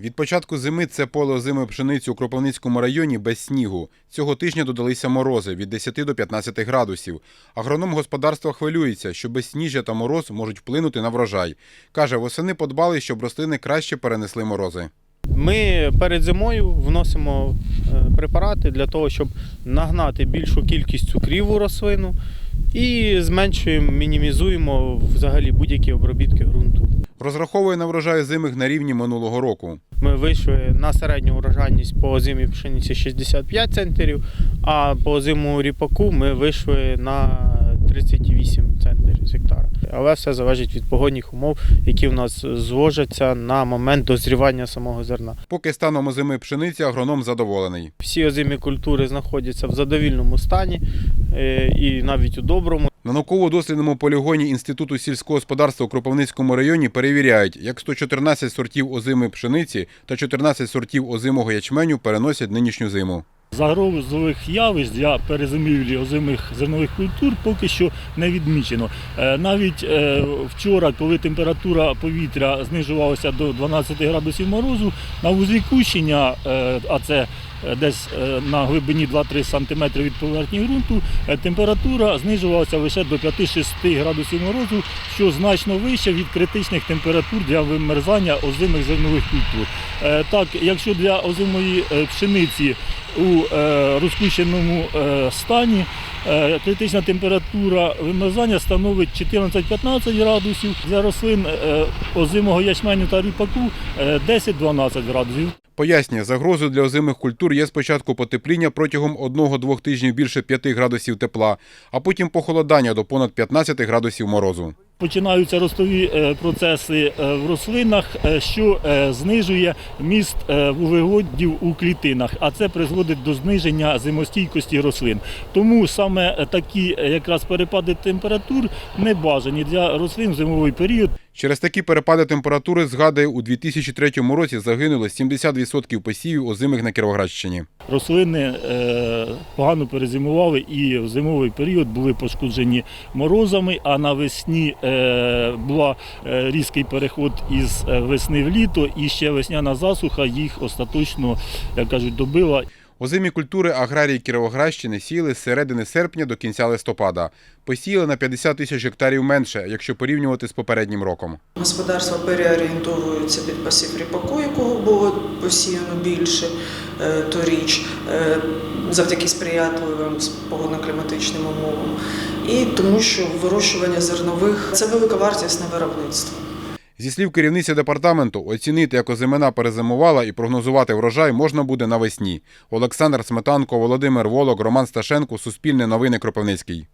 Від початку зими це поле озимої пшениці у Кропивницькому районі без снігу. Цього тижня додалися морози від 10 до 15 градусів. Агроном господарства хвилюється, що безсніжжя та мороз можуть вплинути на врожай. Каже, восени подбали, щоб рослини краще перенесли морози. Ми перед зимою вносимо е, препарати для того, щоб нагнати більшу кількість цукрів у рослину і зменшуємо, мінімізуємо взагалі будь-які обробітки ґрунту. Розраховує на врожай озимих на рівні минулого року. Ми вийшли на середню урожайність по озимій пшениці 65 центнерів, а по озимому ріпаку ми вийшли на 38 центнерів з гектара. Але все залежить від погодних умов, які в нас зложаться на момент дозрівання самого зерна. Поки станом озимої пшениці агроном задоволений. Всі озимі культури знаходяться в задовільному стані е, і навіть у доброму. На науково-дослідному полігоні Інституту сільського господарства у Кропивницькому районі перевіряють, як 114 сортів озимої пшениці та 14 сортів озимого ячменю переносять нинішню зиму. Загрозових явищ для перезимівлі озимих зернових культур поки що не відмічено. Е, Навіть е, вчора, коли температура повітря знижувалася до 12 градусів морозу, на вузлі кущення, е, а це десь е, на глибині 2-3 см від поверхні ґрунту, е, температура знижувалася лише до 5-6 градусів морозу, що значно вище від критичних температур для вимерзання озимих зернових культур. Е, Так, якщо для озимої е, пшениці у е, розпущеному е, стані е, критична температура вимерзання становить 14-15 градусів. Для рослин е, озимого ячменю та ріпаку е, 10-12 градусів. Пояснює, загрозою для озимих культур є спочатку потепління протягом 1-2 тижнів більше 5 градусів тепла, а потім похолодання до понад 15 градусів морозу. Починаються ростові е, процеси е, в рослинах, е, що знижує міст вуглеводів у клітинах, а це призводить до зниження зимостійкості рослин. Тому саме такі якраз перепади температур не бажані для рослин в зимовий період. Через такі перепади температури, згадує, у 2003 році загинуло 70% посівів озимих на Кіровоградщині. Рослини погано перезимували і в зимовий період були пошкоджені морозами, а навесні е, була е, різкий переход із е, весни в літо, і ще весняна засуха їх остаточно, як кажуть, добила. Озимі культури аграрії Кіровоградщини сіяли з середини серпня до кінця листопада. Посіяли на 50 тисяч гектарів менше, якщо порівнювати з попереднім роком. Господарства переорієнтовуються під посів ріпаку, якого було посіяно більше е, торіч, е, завдяки сприятливим погодно-кліматичним умовам. І тому, що вирощування зернових це велика вартісне виробництво. Зі слів керівниці департаменту, оцінити, як озимина перезимувала і прогнозувати врожай можна буде навесні. Олександр Сметанко, Володимир Волок, Роман Сташенко, Суспільне новини Кропивницький.